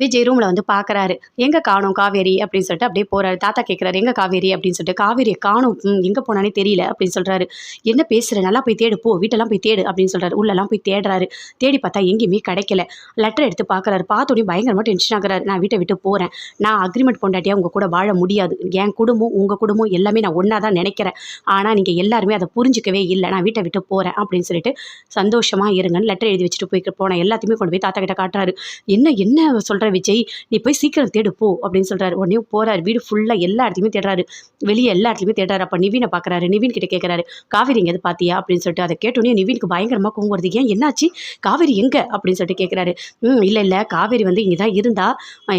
விஜய் ரூமில் வந்து பார்க்குறாரு எங்கே காணும் காவேரி அப்படின்னு சொல்லிட்டு அப்படியே போகிறாரு தாத்தா கேட்குறாரு எங்கே காவேரி? அப்படின்னு சொல்லிட்டு காவேரியை காணும். எங்கே போனானே தெரியல. அப்படின்னு சொல்கிறாரு என்ன பேசுகிற நல்லா போய் தேடு போ. வீட்டெல்லாம் போய் தேடு. அப்படின்னு சொல்கிறாரு உள்ளெல்லாம் போய் தேடுறாரு. தேடி பார்த்தா எங்கேயுமே கிடைக்கல. லெட்டர் எடுத்து பார்க்குறாரு பார்த்தோடனே பயங்கரமாக டென்ஷன் ஆகுறாரு. நான் வீட்டை விட்டு போகிறேன் நான் அக்ரிமெண்ட் பொண்டாட்டியாக உங்கள் கூட வாழ முடியாது. என் குடும்பம் உங்கள் குடும்பம் எல்லாமே நான் ஒன்றா தான் நினைக்கிறேன். ஆனால் நீங்கள் எல்லாருமே அதை புரிஞ்சிக்கவே இல்லை. நான் வீட்டை விட்டு போகிறேன் அப்படின்னு சொல்லிட்டு சந்தோஷமாக இருங்கன்னு லெட்டர் எழுதி வச்சுட்டு போய் போனேன் எல்லாத்தையுமே கொண்டு போய் தாத்தா கிட்ட காட்டுறாரு. என்ன என்ன சொல்கிறாரு விஜய் நீ போய் சீக்கிரம் தேடு போ அப்படின்னு சொல்கிறாரு உடனே போகிறாரு வீடு ஃபுல்லாக எல்லா இடத்துலையுமே தேடுறாரு. வெளியே எல்லா இடத்துலையுமே தேடுறாரு. அப்போ நிவினை பார்க்குறாரு நிவின் கிட்ட கேட்குறாரு காவேரி எங்கேயாவது பார்த்தியா அப்படின்னு சொல்லிட்டு அதை கேட்டோன்னே நிவினுக்கு பயங்கரமாக கோவம் வருது. ஏன் என்னாச்சு? காவேரி எங்கே? அப்படின்னு சொல்லிட்டு கேட்குறாரு ம் இல்லை இல்லை. காவேரி வந்து இங்கே தான் இருந்தா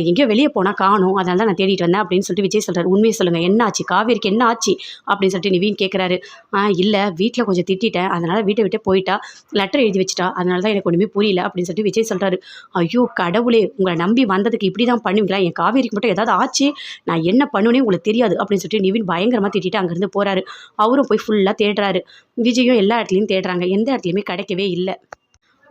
எங்கேயோ வெளியே போனால் காணும். அதனால தான் நான் தேடிட்டு வந்தேன் அப்படின்னு சொல்லிட்டு விஜய் சொல்கிறாரு உண்மையை சொல்லுங்கள் என்ன ஆச்சு காவேரிக்கு என்ன ஆச்சு? அப்படின்னு சொல்லிட்டு நிவின் கேட்குறாரு ஆ இல்லை. வீட்டில் கொஞ்சம் திட்டிட்டேன். அதனால் வீட்டை விட்டு போயிட்டா. லெட்டர் எழுதி வச்சுட்டா. அதனால தான் எனக்கு ஒன்றுமே புரியல அப்படின்னு சொல்லிட்டு விஜய் சொல்கிறாரு ஐயோ கடவுளே. உங்களை நம்பி வந்ததுக்கு இப்படி தான் பண்ணுவீங்களா? என் காவேரிக்கு மட்டும் ஏதாவது ஆச்சு? நான் என்ன பண்ணுனே உங்களுக்கு தெரியாது அப்படின்னு சொல்லிட்டு நிவின் பயங்கரமாக திட்டிட்டு அங்கேருந்து போகிறாரு அவரும் போய் ஃபுல்லாக தேடுறாரு. விஜயும் எல்லா இடத்துலையும் தேடுறாங்க. எந்த இடத்துலையுமே கிடைக்கவே இல்லை.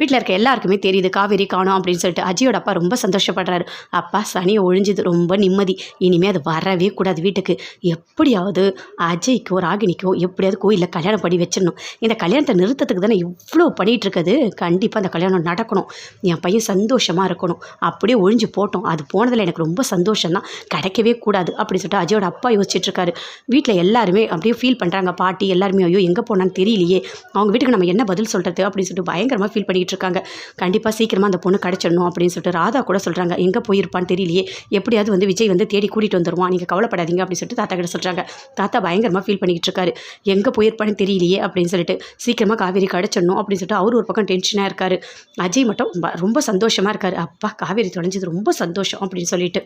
வீட்டில் இருக்க எல்லாருக்குமே தெரியுது காவேரி காணோம் அப்படின்னு சொல்லிட்டு. அஜயோட அப்பா ரொம்ப சந்தோஷப்படுறாரு. அப்பா சனியை ஒழிஞ்சது ரொம்ப நிம்மதி. இனிமேல் அது வரவே கூடாது வீட்டுக்கு. எப்படியாவது அஜய்க்கோ ராகினிக்கோ எப்படியாவது கோயிலில் கல்யாணம் பண்ணி வச்சிடணும். இந்த கல்யாணத்தை நிறுத்தத்துக்கு தானே இவ்வளோ பண்ணிகிட்டு இருக்குது. கண்டிப்பாக அந்த கல்யாணம் நடக்கணும். என் பையன் சந்தோஷமாக இருக்கணும். அப்படியே ஒழிஞ்சு போட்டோம். அது போனதில் எனக்கு ரொம்ப சந்தோஷம் தான் கிடைக்கவே கூடாது அப்படின்னு சொல்லிட்டு அஜயோட அப்பா யோசிச்சுட்ருக்காரு வீட்டில் எல்லாருமே அப்படியே ஃபீல் பண்ணுறாங்க பாட்டி எல்லாருமே ஐயோ எங்கே போனான்னு தெரியலையே. அவங்க வீட்டுக்கு நம்ம என்ன பதில் சொல்கிறது அப்படின்னு சொல்லிட்டு பயங்கரமாக ஃபீல் பண்ணிக்கிட்டு இருக்காங்க கண்டிப்பாக சீக்கிரமாக அந்த பொண்ணு கிடச்சிடணும் அப்படின்னு சொல்லிட்டு ராதா கூட சொல்கிறாங்க எங்கே போயிருப்பான்னு தெரியலையே. எப்படியாவது வந்து விஜய் வந்து தேடி கூட்டிகிட்டு வந்துருவான். நீங்கள் கவலைப்படாதீங்க அப்படின்னு சொல்லிட்டு தாத்தா கிட்ட சொல்கிறாங்க தாத்தா பயங்கரமாக ஃபீல் பண்ணிக்கிட்டு இருக்காரு எங்கே போயிருப்பான்னு தெரியலையே அப்படின்னு சொல்லிட்டு சீக்கிரமாக காவேரி கிடச்சிடணும் அப்படின்னு சொல்லிட்டு அவர் ஒரு பக்கம் டென்ஷனாக இருக்காரு. அஜய் மட்டும் ரொம்ப சந்தோஷமாக இருக்காரு. அப்பா காவேரி தொலைஞ்சது ரொம்ப சந்தோஷம் அப்படின்னு சொல்லிட்டு.